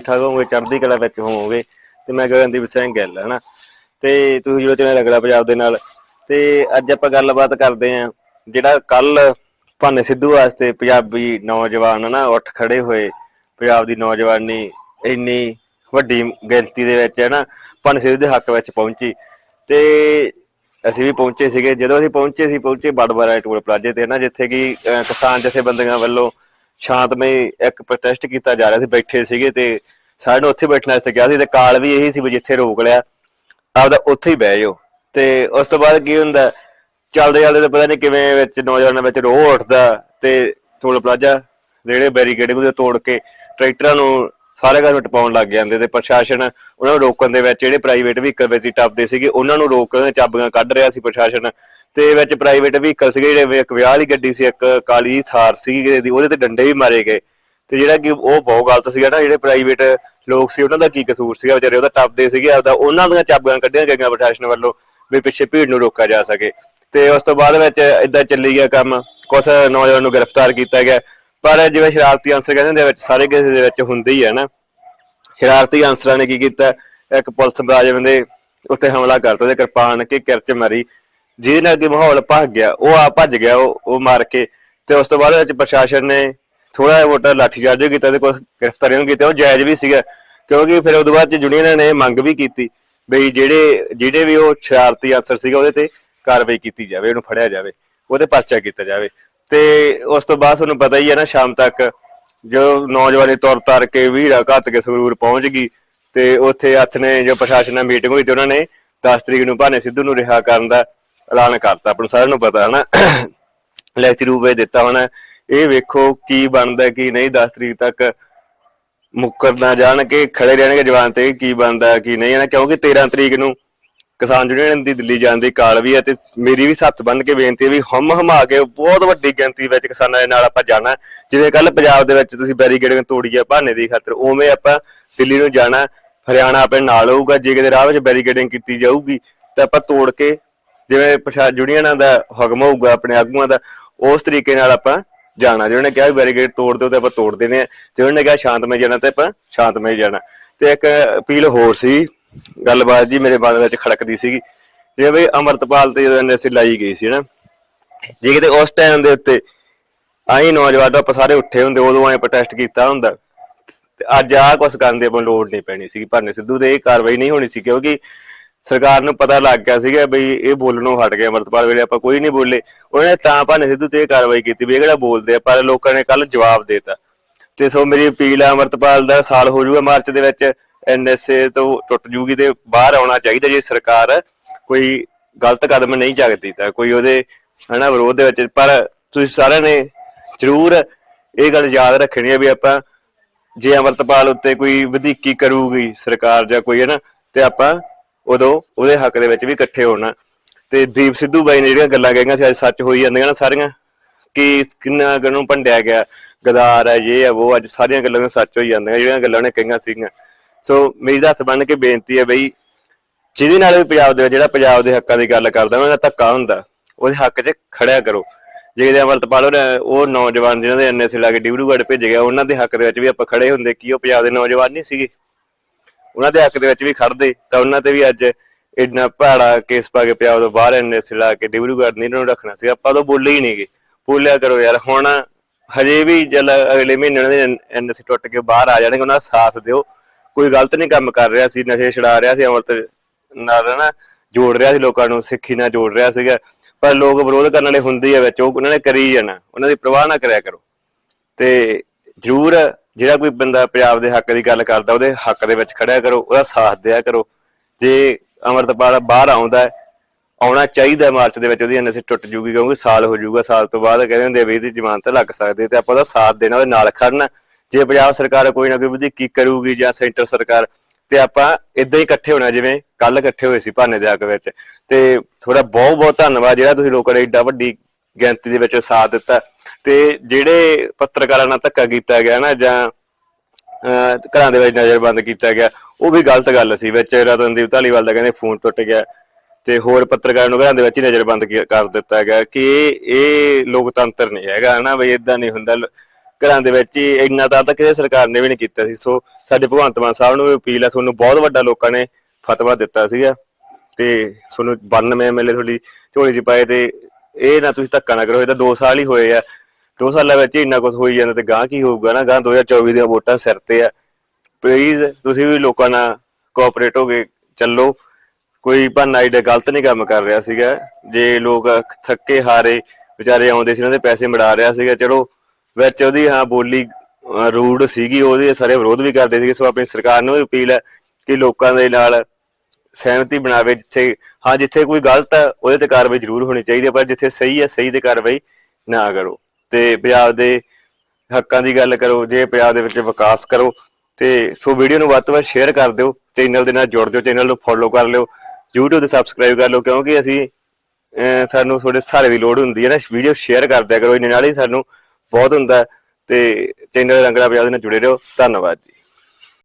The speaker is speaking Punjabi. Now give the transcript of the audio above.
ਠੀਕ ਠਾਕ ਹੋਵੋਗੇ, ਚੜ੍ਹਦੀ ਕਲਾ ਵਿੱਚ ਹੋਵੋਗੇ। ਤੇ ਮੈਂ ਗਗਨਦੀਪ ਸਿੰਘ ਗਿੱਲ, ਹਨਾ। ਤੇ ਤੁਸੀਂ ਜਦੋਂ ਚਲੇ ਲੱਗਦਾ ਪੰਜਾਬ ਦੇ ਨਾਲ, ਤੇ ਅੱਜ ਆਪਾਂ ਗੱਲਬਾਤ ਕਰਦੇ ਆਂ, ਜਿਹੜਾ ਕੱਲ ਭਾਨੇ ਸਿੱਧੂ ਵਾਸਤੇ ਪੰਜਾਬੀ ਨੌਜਵਾਨ ਨਾ ਉੱਠ ਖੜੇ ਹੋਏ। ਪੰਜਾਬ ਦੀ ਨੌਜਵਾਨੀ ਇੰਨੀ ਵੱਡੀ ਗਿਣਤੀ ਦੇ ਵਿੱਚ ਹੈ ਭਾਨੇ ਸਿੱਧੂ ਦੇ ਹੱਕ ਵਿੱਚ ਪਹੁੰਚੀ। ਤੇ ਅਸੀਂ ਵੀ ਪਹੁੰਚੇ ਸੀਗੇ। ਜਦੋਂ ਅਸੀਂ ਪਹੁੰਚੇ ਸੀ ਪਹੁੰਚੇ ਬੜਬੜਾ ਟੋਲ ਪਲਾਜ਼ੇ ਤੇ ਨਾ ਜਿੱਥੇ ਕਿ ਕਿਸਾਨ ਜਥੇਬੰਦੀਆਂ ਵੱਲੋਂ ਸ਼ਾਂਤਮਈ ਇੱਕ ਪ੍ਰੋਟੈਸਟ ਕੀਤਾ ਜਾ ਰਿਹਾ ਸੀ, ਬੈਠੇ ਸੀਗੇ ਤੇ ਸਾਰਿਆਂ ਨੂੰ ਉੱਥੇ ਬੈਠਣ ਵਾਸਤੇ ਕਿਹਾ ਸੀ ਤੇ ਕਾਲ ਵੀ ਇਹੀ ਸੀ ਵੀ ਜਿੱਥੇ ਰੋਕ ਲਿਆ, ਆਪਦਾ ਉੱਥੇ ਹੀ ਬਹਿ ਜਾਓ। ਤੇ ਉਸ ਤੋਂ ਬਾਅਦ ਕੀ ਹੁੰਦਾ, ਚੱਲਦੇ ਚੱਲਦੇ ਤਾਂ ਪਤਾ ਨਹੀਂ ਕਿਵੇਂ ਵਿੱਚ ਨੌਜਵਾਨਾਂ ਵਿੱਚ ਰੋਹ ਉੱਠਦਾ ਤੇ ਟੋਲ ਪਲਾਜ਼ਾ ਜਿਹੜੇ ਬੈਰੀਕੇਡ ਉਹਦੇ ਤੋੜ ਕੇ ਟਰੈਕਟਰਾਂ ਨੂੰ ਸਾਰੇ ਘਰ ਟਪਾਉਣ ਲੱਗ ਜਾਂਦੇ ਤੇ ਪ੍ਰਸ਼ਾਸਨ ਉਹਨਾਂ ਨੂੰ ਰੋਕਣ ਦੇ ਵਿੱਚ ਜਿਹੜੇ ਪ੍ਰਾਈਵੇਟ ਵਹੀਕਲ ਵਿੱਚ ਟੱਪਦੇ ਸੀਗੇ, ਉਹਨਾਂ ਨੂੰ ਰੋਕਣ ਦੇ ਚਾਬੀਆਂ ਕੱਢ ਰਿਹਾ ਸੀ ਪ੍ਰਸ਼ਾਸਨ। ਤੇ ਵਿੱਚ ਪ੍ਰਾਈਵੇਟ ਵਹੀਕਲ ਸੀਗੇ ਜਿਹੜੇ ਇੱਕ ਵਿਆਹ ਵਾਲੀ ਗੱਡੀ ਸੀ, ਇੱਕ ਕਾਲੀ ਥਾਰ ਸੀਗੀ ਦੀ ਉਹਦੇ ਤੇ ਡੰਡੇ ਵੀ ਮਾਰੇ ਗਏ। ਤੇ ਜਿਹੜਾ ਕਿ ਉਹ ਬਹੁਤ ਗਲਤ ਸੀਗਾ ਨਾ, ਜਿਹੜੇ ਪ੍ਰਾਈਵੇਟ ਲੋਕ ਸੀ, ਉਹਨਾਂ ਦਾ ਕੀ ਕਸੂਰ ਸੀਗਾ? ਵਿਚਾਰੇ ਉਹਦਾ ਟੱਪਦੇ ਸੀਗੇ, ਆਪਦਾ ਉਹਨਾਂ ਦੀਆਂ ਚਾਬੀਆਂ ਕੱਢੀਆਂ ਗਈਆਂ ਪ੍ਰਸ਼ਾਸਨ ਵੱਲੋਂ ਵੀ ਪਿੱਛੇ ਭੀੜ ਨੂੰ ਰੋਕਿਆ ਜਾ ਸਕੇ। ਤੇ ਉਸ ਤੋਂ ਬਾਅਦ ਵਿੱਚ ਇਦਾਂ ਚੱਲੀ ਗਿਆ ਕੰਮ। ਕੁਝ ਨੌਜਵਾਨ ਨੂੰ ਗ੍ਰਿਫਤਾਰ ਕੀਤਾ ਗਿਆ। ਪਰ ਜਿਵੇਂ ਸ਼ਰਾਰਤੀ ਅੰਸਰ ਕਹਿੰਦੇ ਹੁੰਦੇ ਆ, ਵਿੱਚ ਸਾਰੇ ਕਿਸੇ ਦੇ ਵਿੱਚ ਹੁੰਦੇ ਹੀ ਹੈ ਨਾ। ਸ਼ਰਾਰਤੀ ਅੰਸਰਾਂ ਨੇ ਕੀ ਕੀਤਾ? ਇੱਕ ਪੁਲਿਸ ਮੁਲਾਜ਼ਮ ਦੇ ਉੱਤੇ ਹਮਲਾ ਕਰਤਾ ਤੇ ਕਿਰਪਾਨ ਕੇ ਕਿਰਚ ਮਾਰੀ। ਜਿਹਦੇ ਨਾਲ ਕਿ ਮਾਹੌਲ ਭੱਜ ਗਿਆ, ਉਹ ਆ ਭੱਜ ਗਿਆ, ਉਹ ਉਹ ਮਾਰ ਕੇ, ਤੇ ਉਸ ਤੋਂ ਬਾਅਦ ਵਿੱਚ ਪ੍ਰਸ਼ਾਸਨ ਨੇ ਥੋੜਾ ਜਿਹਾ ਵੋਟਰ ਕੀਤਾ ਤੇ ਕੁਝ ਗ੍ਰਿਫਤਾਰੀਆਂ ਵੀ ਕੀਤੀਆਂ, ਉਹ ਜਾਇਜ਼ ਵੀ ਸੀਗਾ। ਕਿਉਂਕਿ ਫਿਰ ਉਦੋਂ ਬਾਅਦ ਚ ਯੂਨੀਅਨਾਂ ਨੇ ਮੰਗ ਵੀ ਕੀਤੀ ਬਈ ਜਿਹੜੇ ਜਿਹੜੇ ਵੀ ਉਹ ਸ਼ਰਾਰਤੀ ਅਨਸਰ ਸੀਗਾ ਉਹਦੇ ਤੇ ਕਾਰਵਾਈ ਕੀਤੀ ਜਾਵੇ, ਉਹਨੂੰ ਫੜਿਆ ਜਾਵੇ, ਉਹਦੇ ਪਰਚਾ ਕੀਤਾ ਜਾਵੇ। ਤੇ ਉਸ ਤੋਂ ਬਾਅਦ ਤੁਹਾਨੂੰ ਪਤਾ ਹੀ ਹੈ ਨਾ, ਸ਼ਾਮ ਤੱਕ ਜੋ ਨੌਜਵਾਨੀ ਤੌਰ ਤਰ ਕੇ ਵੀਰਾ ਘੱਤ ਕੇ ਸਰੂਰ ਪਹੁੰਚ ਗਈ ਤੇ ਉੱਥੇ ਹੱਥ ਨੇ ਜੋ ਪ੍ਰਸ਼ਾਸਨ ਨਾਲ ਮੀਟਿੰਗ ਹੋਈ ਤੇ ਉਹਨਾਂ ਨੇ 10 ਤਰੀਕ ਨੂੰ ਭਾਨੇ ਸਿੱਧੂ ਨੂੰ ਰਿਹਾ ਕਰਨ ਦਾ ਐਲਾਨ ਕਰਤਾ ਆਪਾਂ ਨੂੰ ਸਾਰਿਆਂ ਨੂੰ ਪਤਾ ਹੈ ਨਾ ਲੈਕਚਰ ਰੂਪ ਦਿੱਤਾ ਹੋਣਾ। ਇਹ ਵੇਖੋ ਕੀ ਬਣਦਾ, ਕੀ ਨਹੀਂ 10 ਤਰੀਕ ਤੱਕ ਮੁੱਕਰ ਨਾ ਜਾਣ ਕੇ ਖੜੇ ਰਹਿਣਗੇ ਜਵਾਨ ਤੇ, ਕੀ ਬਣਦਾ, ਕੀ ਨਹੀਂ ਹੈ ਕਿਉਂਕਿ 13 ਤਰੀਕ ਨੂੰ ਕਿਸਾਨ ਯੂਨੀਅਨ ਦੀ ਦਿੱਲੀ ਜਾਣ ਦੀ ਕਾਲ ਵੀ ਹੈ ਤੇ ਮੇਰੀ ਵੀ ਸੱਤ ਬੰਨ ਕੇ ਬੇਨਤੀ ਹੈ ਵੀ ਹਮ ਹਮਾ ਕੇ ਬਹੁਤ ਵੱਡੀ ਗਿਣਤੀ ਵਿੱਚ ਕਿਸਾਨਾਂ ਦੇ ਨਾਲ ਆਪਾਂ ਜਾਣਾ। ਜਿਵੇਂ ਕੱਲ ਪੰਜਾਬ ਦੇ ਵਿੱਚ ਤੁਸੀਂ ਬੈਰੀਕੇਡ ਤੋੜੀ ਆ ਬਹਾਨੇ ਦੀ ਖਾਤਰ ਉਵੇਂ ਆਪਾਂ ਦਿੱਲੀ ਨੂੰ ਜਾਣਾ। ਹਰਿਆਣਾ ਆਪਣੇ ਨਾਲ ਹੋਊਗਾ, ਜੇ ਕਿਤੇ ਰਾਹ ਵਿੱਚ ਬੈਰੀਕੇਡਿੰਗ ਕੀਤੀ ਜਾਊਗੀ, ਤਾਂ ਆਪਾਂ ਤੋੜ ਕੇ ਜਿਵੇਂ ਪ੍ਰਸ਼ਾਸਨ ਯੂਨੀਅਨਾਂ ਦਾ ਹੁਕਮ ਹੋਊਗਾ, ਆਪਣੇ ਆਗੂਆਂ ਦਾ, ਉਸ ਤਰੀਕੇ ਨਾਲ ਆਪਾਂ ਜਾਣਾ। ਜਿਹਨਾਂ ਨੇ ਕਿਹਾ ਬੈਰੀਕੇਡ ਤੋੜ ਦਿਓ ਤੇ ਆਪਾਂ ਤੋੜ ਦੇਣੇ ਆ ਜਿਹਨਾਂ ਨੇ ਕਿਹਾ ਸ਼ਾਂਤਮਈ ਜਾਣਾ ਤੇ ਆਪਾਂ ਸ਼ਾਂਤਮਈ ਜਾਣਾ। ਤੇ ਇੱਕ ਅਪੀਲ ਹੋਰ ਸੀ, ਗੱਲਬਾਤ ਜੀ ਮੇਰੇ ਮਨ ਵਿੱਚ ਖੜਕਦੀ ਸੀਗੀ। ਜਿਵੇਂ ਵੀ ਅਮਰਤਪਾਲ ਤੇ ਜਦੋਂ ਐਨਐਸਸੀ ਲਾਈ ਗਈ ਸੀ ਨਾ, ਜੇ ਕਿਤੇ ਉਸ ਟਾਈਮ ਦੇ ਉੱਤੇ ਆਈ ਨੌਜਵਾਨ ਆਪਾਂ ਸਾਰੇ ਉੱਠੇ ਹੁੰਦੇ, ਉਦੋਂ ਐ ਪ੍ਰੋਟੈਸਟ ਕੀਤਾ ਹੁੰਦਾ। ਤੇ ਅੱਜ ਆਹ ਕੁਛ ਕਰਨ ਦੀ ਆਪਾਂ ਲੋੜ ਨਹੀਂ ਪੈਣੀ ਸੀ ਭਰਨੇ ਸਿੱਧੂ ਤੇ ਇਹ ਕਾਰਵਾਈ ਨਹੀਂ ਹੋਣੀ ਸੀ, ਕਿਉਂਕਿ ਸਰਕਾਰ ਨੂੰ ਪਤਾ ਲੱਗ ਗਿਆ ਸੀਗਾ ਬਈ ਇਹ ਬੋਲਣੋਂ ਹਟ ਗਿਆ ਅਮਰਤਪਾਲ ਵੇਲੇ, ਆਪਾਂ ਕੋਈ ਨਹੀਂ ਬੋਲੇ। ਉਹਨੇ ਤਾਂ ਭਰਨੇ ਸਿੱਧੂ ਤੇ ਇਹ ਕਾਰਵਾਈ ਕੀਤੀ ਵੀ ਇਹ ਕਿਹੜਾ ਬੋਲਦੇ ਆ, ਪਰ ਲੋਕਾਂ ਨੇ ਕੱਲ ਜਵਾਬ ਦੇਤਾ। ਤੇ ਸੋ ਮੇਰੀ ਅਪੀਲ ਆ ਅਮਰਤਪਾਲ ਦਾ, ਸਾਲ ਹੋ ਜਾਊਗਾ ਮਾਰਚ ਦੇ ਵਿੱਚ ਐਨਐਸਏ ਤੋਂ ਟੁੱਟ ਜੂਗੀ ਤੇ ਬਾਹਰ ਆਉਣਾ ਚਾਹੀਦਾ ਜੇ ਸਰਕਾਰ ਕੋਈ ਗਲਤ ਕਦਮ ਨਹੀਂ ਚੱਕਦੀ ਤਾਂ, ਕੋਈ ਉਹਦੇ ਹਨਾ ਵਿਰੋਧ ਦੇ ਵਿੱਚ। ਪਰ ਤੁਸੀਂ ਸਾਰਿਆਂ ਨੇ ਜ਼ਰੂਰ ਇਹ ਗੱਲ ਯਾਦ ਰੱਖਣੀ ਹੈ ਵੀ ਆਪਾਂ ਜੇ ਅਮਰਤਪਾਲ ਉੱਤੇ ਕੋਈ ਵਧੀਕੀ ਕਰੂਗੀ ਸਰਕਾਰ ਜਾਂ ਕੋਈ ਹੈ ਨਾ ਤੇ ਆਪਾਂ ਉਦੋਂ ਉਹਦੇ ਹੱਕ ਦੇ ਵਿੱਚ ਵੀ ਇਕੱਠੇ ਹੋਣਾ। ਤੇ ਦੀਪ ਸਿੱਧੂ ਬਾਈ ਨੇ ਜਿਹੜੀਆਂ ਗੱਲਾਂ ਕਹੀਆਂ ਸੀ, ਅੱਜ ਸੱਚ ਹੋਈ ਜਾਂਦੀਆਂ ਨਾ ਸਾਰੀਆਂ। ਕਿ ਕਿੰਨਾ ਕੁ ਭੰਡਿਆ ਗਿਆ, ਗਦਾਰ ਹੈ ਇਹ ਹੈ ਉਹ ਅੱਜ ਸਾਰੀਆਂ ਗੱਲਾਂ ਸੱਚ ਹੋਈ ਜਾਂਦੀਆਂ, ਜਿਹੜੀਆਂ ਗੱਲਾਂ ਉਹਨੇ ਕਹੀਆਂ ਸੀਗੀਆਂ। ਸੋ ਮੇਰੀ ਤਾਂ ਹੱਥ ਬੰਨ ਕੇ ਬੇਨਤੀ ਹੈ ਬਈ, ਜਿਹਦੇ ਨਾਲ ਵੀ ਪੰਜਾਬ ਦੇ ਜਿਹੜਾ ਪੰਜਾਬ ਦੇ ਹੱਕਾਂ ਦੀ ਗੱਲ ਕਰਦਾ, ਉਹਨਾਂ ਦਾ ਧੱਕਾ ਹੁੰਦਾ, ਉਹਦੇ ਹੱਕ 'ਚ ਖੜਿਆ ਕਰੋ। ਜੇ ਕਿਤੇ ਅਮਰਤਪਾਲ ਉਹ ਉਹ ਨੌਜਵਾਨ ਜਿਹਨਾਂ ਦੇ ਐਨਐਸਏ ਲਾ ਕੇ ਡਿਬਰੂਗੜ੍ਹ ਭੇਜ ਗਿਆ ਉਹਨਾਂ ਦੇ ਹੱਕ ਦੇ ਵਿੱਚ ਵੀ ਆਪਾਂ ਖੜੇ ਹੁੰਦੇ, ਕੀ ਉਹ ਪੰਜਾਬ ਦੇ ਨੌਜਵਾਨ ਨਹੀਂ ਸੀਗੇ? ਉਹਨਾਂ ਦੇ ਹੱਕ ਦੇ ਵਿੱਚ ਵੀ ਖੜਦੇ, ਤਾਂ ਉਹਨਾਂ ਤੇ ਵੀ ਅੱਜ ਇੰਨਾ ਭਾੜਾ ਕੇਸ ਪਾ ਕੇ ਪੰਜਾਬ ਤੋਂ ਬਾਹਰ ਐਨਐਸਏ ਲਾ ਕੇ ਡਿਬਰੂਗੜ੍ਹ ਨਹੀਂ ਉਹਨਾਂ ਨੂੰ ਰੱਖਣਾ ਸੀ ਆਪਾਂ ਤਾਂ ਬੋਲੇ ਹੀ ਨਹੀਂਗੇ। ਬੋਲਿਆ ਕਰੋ ਯਾਰ, ਹੁਣ ਹਜੇ ਵੀ ਜਲ ਅਗਲੇ ਮਹੀਨੇ ਦੇ ਐਨਐਸਏ ਟੁੱਟ ਕੇ ਬਾਹਰ ਆ ਜਾਣਗੇ, ਉਹਨਾਂ ਦਾ ਸਾਥ ਦਿਓ। ਕੋਈ ਗਲਤ ਨਹੀਂ ਕੰਮ ਕਰ ਰਿਹਾ ਸੀ, ਨਸ਼ੇ ਛਡਾ ਰਿਹਾ ਸੀ ਅਮਰਤ ਨਾਲ ਨਾ ਜੋੜ ਰਿਹਾ ਸੀ ਲੋਕਾਂ ਨੂੰ, ਸਿੱਖੀ ਨਾਲ ਜੋੜ ਰਿਹਾ ਸੀਗਾ। ਪਰ ਲੋਕ ਵਿਰੋਧ ਕਰਨ ਵਾਲੇ ਹੁੰਦੇ ਆ ਵਿੱਚ, ਉਹ ਉਹਨਾਂ ਨੇ ਕਰੀ ਜਾਣਾ, ਉਹਨਾਂ ਦੀ ਪ੍ਰਵਾਹ ਨਾ ਕਰਿਆ ਕਰੋ। ਤੇ ਜ਼ਰੂਰ ਜਿਹੜਾ ਕੋਈ ਬੰਦਾ ਪੰਜਾਬ ਦੇ ਹੱਕ ਦੀ ਗੱਲ ਕਰਦਾ, ਉਹਦੇ ਹੱਕ ਦੇ ਵਿੱਚ ਖੜਿਆ ਕਰੋ, ਉਹਦਾ ਸਾਥ ਦਿਆ ਕਰੋ। ਜੇ ਅਮਰਤਪਾਲ ਬਾਹਰ ਆਉਂਦਾ ਆਉਣਾ ਚਾਹੀਦਾ ਮਾਰਚ ਦੇ ਵਿੱਚ, ਉਹਦੀ ਐਨਐਸਏ ਟੁੱਟ ਜੂਗੀ, ਕਿਉਂਕਿ ਸਾਲ ਹੋ ਜਾਊਗਾ, ਸਾਲ ਤੋਂ ਬਾਅਦ ਕਹਿੰਦੇ ਹੁੰਦੇ ਵੀ ਇਹਦੀ ਜ਼ਮਾਨਤ ਲੱਗ ਸਕਦੀ ਤੇ ਆਪਾਂ ਉਹਦਾ ਸਾਥ ਦੇਣਾ, ਉਹਦੇ ਨਾਲ ਖੜਨਾ ਜੇ ਪੰਜਾਬ ਸਰਕਾਰ ਕੋਈ ਨਾ ਕੋਈ ਵਧੀਕੀ ਕਰੂਗੀ ਜਾਂ ਸੈਂਟਰ ਸਰਕਾਰ, ਤੇ ਆਪਾਂ ਇਦਾਂ ਹੀ ਇਕੱਠੇ ਹੋਣਾ, ਜਿਵੇਂ ਕੱਲ ਇਕੱਠੇ ਹੋਏ ਸੀ ਭਾਨੇ ਦੇ ਹੱਕ ਵਿੱਚ। ਤੇ ਥੋੜਾ ਬਹੁਤ ਬਹੁਤ ਧੰਨਵਾਦ, ਜਿਹੜਾ ਤੁਸੀਂ ਲੋਕਾਂ ਨੇ ਏਡਾ ਵੱਡੀ ਗਿਣਤੀ ਦੇ ਵਿੱਚ ਸਾਥ ਦਿੱਤਾ। ਤੇ ਜਿਹੜੇ ਪੱਤਰਕਾਰਾਂ ਨਾਲ ਧੱਕਾ ਕੀਤਾ ਗਿਆ ਨਾ ਜਾਂ ਘਰਾਂ ਦੇ ਵਿੱਚ ਨਜ਼ਰਬੰਦ ਕੀਤਾ ਗਿਆ, ਉਹ ਵੀ ਗਲਤ ਗੱਲ ਸੀ। ਵਿੱਚ ਰਤਨਦੀਪ ਧਾਲੀਵਾਲ ਦਾ ਕਹਿੰਦੇ ਫੋਨ ਟੁੱਟ ਗਿਆ ਤੇ ਹੋਰ ਪੱਤਰਕਾਰਾਂ ਨੂੰ ਘਰਾਂ ਦੇ ਵਿੱਚ ਹੀ ਨਜ਼ਰਬੰਦ ਕਰ ਦਿੱਤਾ ਗਿਆ ਕਿ ਇਹ ਲੋਕਤੰਤਰ ਨਹੀਂ ਹੈਗਾ, ਹਨਾ ਬਈ ਇਦਾਂ ਨਹੀਂ ਹੁੰਦਾ। ਘਰਾਂ ਦੇ ਵਿੱਚ ਹੀ ਇੰਨਾ ਤਾਂ ਤਾਂ ਕਿਸੇ ਸਰਕਾਰ ਨੇ ਵੀ ਨਹੀਂ ਕੀਤਾ ਸੀ। ਸੋ ਸਾਡੇ ਭਗਵੰਤ ਮਾਨ ਸਾਹਿਬ ਨੂੰ ਵੀ ਅਪੀਲ ਹੈ, ਤੁਹਾਨੂੰ ਬਹੁਤ ਵੱਡਾ ਲੋਕਾਂ ਨੇ ਫਤਵਾ ਦਿੱਤਾ ਸੀਗਾ। ਤੇ ਤੁਹਾਨੂੰ 92 ਐਮਐਲਏ ਤੁਹਾਡੀ ਝੋਲੀ 'ਚ ਪਾਏ ਤੇ ਇਹ ਨਾ ਤੁਸੀਂ ਧੱਕਾ ਨਾ ਕਰੋ, ਇਹ ਤਾਂ 2 ਸਾਲ ਹੀ ਹੋਏ ਆ। 2 ਸਾਲਾਂ ਵਿੱਚ ਹੀ ਇੰਨਾ ਕੁਝ ਹੋਈ ਜਾਂਦਾ ਤੇ ਗਾਂ ਕੀ ਹੋਊਗਾ ਨਾ? ਗਾਂ 2024 ਦੀਆਂ ਵੋਟਾਂ ਸਿਰ ਤੇ ਆ। ਪਲੀਜ਼ ਤੁਸੀਂ ਵੀ ਲੋਕਾਂ ਨਾਲ ਕੋਆਪਰੇਟ ਹੋ ਕੇ ਚੱਲੋ। ਕੋਈ ਬਹਾਨਾ ਆਈਡਾ ਗਲਤ ਨਹੀਂ ਕੰਮ ਕਰ ਰਿਹਾ ਸੀਗਾ। ਜੇ ਲੋਕ ਥੱਕੇ ਹਾਰੇ, ਵਿਚਾਰੇ ਆਉਂਦੇ ਸੀ, ਉਹਨਾਂ ਦੇ ਪੈਸੇ ਮੜਾ ਰਿਹਾ ਸੀਗਾ। ਚਲੋ, ਵਿੱਚ ਉਹਦੀ ਹਾਂ ਬੋਲੀ ਰੂਡ ਸੀਗੀ, ਉਹਦੇ ਸਾਰੇ ਵਿਰੋਧ ਵੀ ਕਰਦੇ ਸੀਗੇ। ਸੋ ਆਪਣੀ ਸਰਕਾਰ ਨੂੰ ਵੀ ਅਪੀਲ ਹੈ ਕਿ ਲੋਕਾਂ ਦੇ ਨਾਲ ਸਹਿਮਤੀ ਬਣਾਵੇ ਜਿੱਥੇ, ਹਾਂ, ਜਿੱਥੇ ਕੋਈ ਗਲਤ ਹੈ, ਉਹਦੇ ਤੇ ਕਾਰਵਾਈ ਜ਼ਰੂਰ ਹੋਣੀ ਚਾਹੀਦੀ ਹੈ, ਪਰ ਜਿੱਥੇ ਸਹੀ ਹੈ, ਸਹੀ ਤੇ ਕਾਰਵਾਈ ਨਾ ਕਰੋ। ਤੇ ਪੰਜਾਬ ਦੇ ਹੱਕਾਂ ਦੀ ਗੱਲ ਕਰੋ, ਜੇ ਪੰਜਾਬ ਦੇ ਵਿੱਚ ਵਿਕਾਸ ਕਰੋ, ਤੇ ਸੋ ਵੀਡੀਓ ਨੂੰ ਵੱਧ ਤੋਂ ਵੱਧ ਸ਼ੇਅਰ ਕਰ ਦਿਓ, ਚੈਨਲ ਦੇ ਨਾਲ ਜੁੜ ਦਿਓ ਚੈਨਲ ਨੂੰ ਫੋਲੋ ਕਰ ਲਿਓ, YouTube ਤੇ ਸਬਸਕ੍ਰਾਈਬ ਕਰ ਲਓ, ਕਿਉਂਕਿ ਅਸੀਂ, ਅਹ, ਸਾਨੂੰ ਤੁਹਾਡੇ ਸਾਰੇ ਦੀ ਲੋੜ ਹੁੰਦੀ ਹੈ ਨਾ, ਵੀਡੀਓ ਸ਼ੇਅਰ ਕਰਦਿਆ ਕਰੋ ਇਹਨਾਂ ਨਾਲ ਹੀ ਸਾਨੂੰ ਬਹੁਤ ਹੁੰਦਾ ਤੇ ਚੈਨਲ ਰੰਗਲਾ ਪੰਜਾਬ ਦੇ ਨਾਲ ਜੁੜੇ ਰਹੋ, ਧੰਨਵਾਦ ਜੀ।